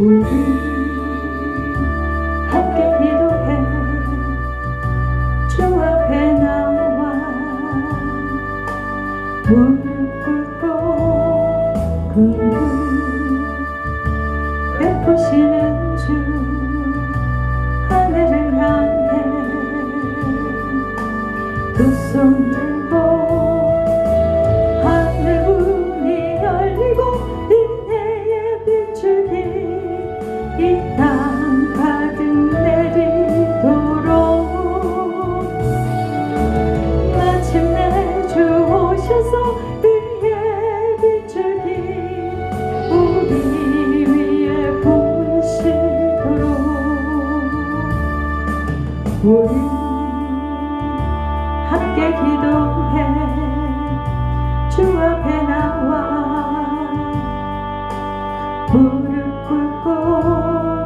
우리 함께 기도해. 주 앞에 나와 무릎 꿇고 긍휼 베푸시는 주 하늘을 향해 땅 가득 내리도록. 마침내 주 오셔서 의의 빛줄기 우리 위에 보시도록. 우리 함께 기도해.